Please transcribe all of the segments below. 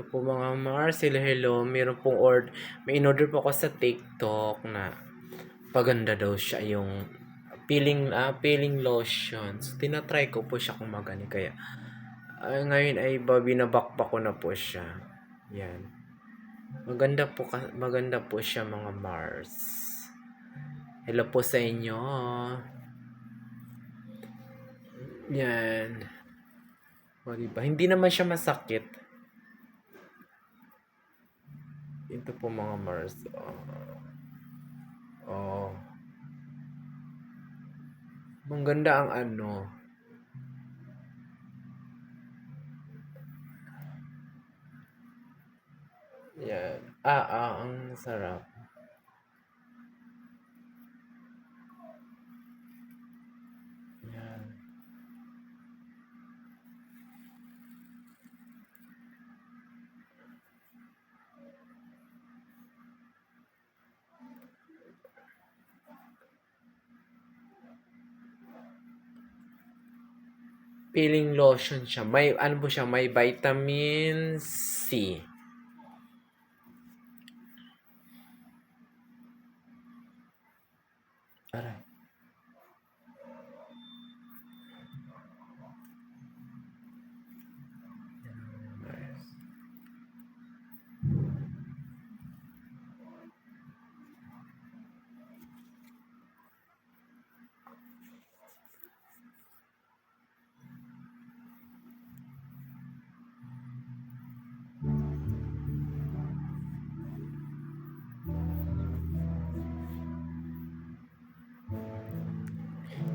Ito po mga Mars, hello. Meron pong order, may in-order po ako sa TikTok na paganda daw siya yung peeling, ah, peeling lotion. So, tinatry ko po siya kung magani. Kaya, ay, ngayon ay ba, binabakbak ko na po siya. Yan. Maganda po, maganda po siya mga Mars. Hello po sa inyo. Yan. O, diba? Hindi naman siya masakit. Ito po mga Mars. Oh. oh. Ang ganda ang ano. Yan. Ah, ah, ang sarap. Peeling lotion siya. May, ano po siya, may vitamin C. Aray.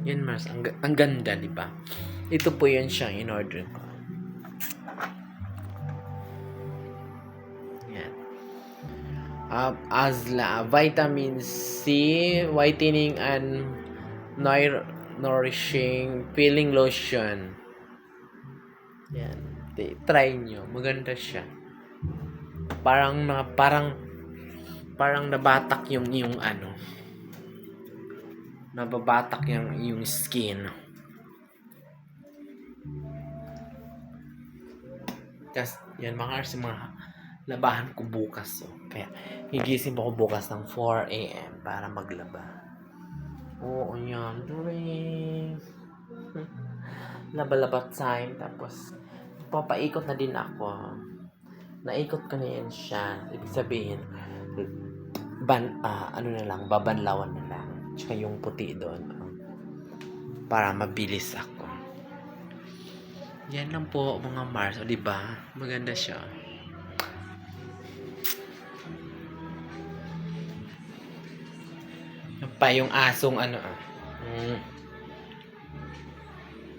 Yan Mars, ang, ang ganda, di ba? Ito po yan siya in order ko. Yan. Uh, Azla, vitamin C, whitening and nour- nourishing peeling lotion. Yan. Try nyo. Maganda siya. Parang na parang parang nabatak yung yung ano nababatak yung yung skin. Tapos, yan mga yung mga labahan ko bukas. So. Kaya, higising po ako bukas ng 4 a.m. para maglaba. Oo, yan. During laba-laba time. Tapos, papaikot na din ako. Naikot ko na yan siya. Ibig sabihin, ban, ah, ano na lang, babanlawan na lang. Tsaka yung puti doon. Para mabilis ako. Yan lang po mga Mars. O, diba? Maganda siya. Yan pa yung asong ano ah. Mm.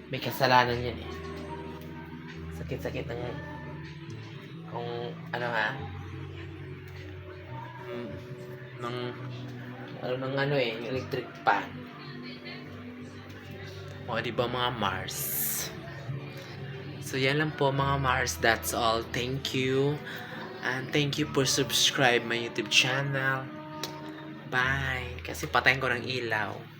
May kasalanan yan eh. Sakit-sakit ng kung ano ha. Mm, ng ano ng ano eh, yung electric pan. O, di ba mga Mars? So, yan lang po mga Mars. That's all. Thank you. And thank you for subscribe my YouTube channel. Bye. Kasi patayin ko ng ilaw.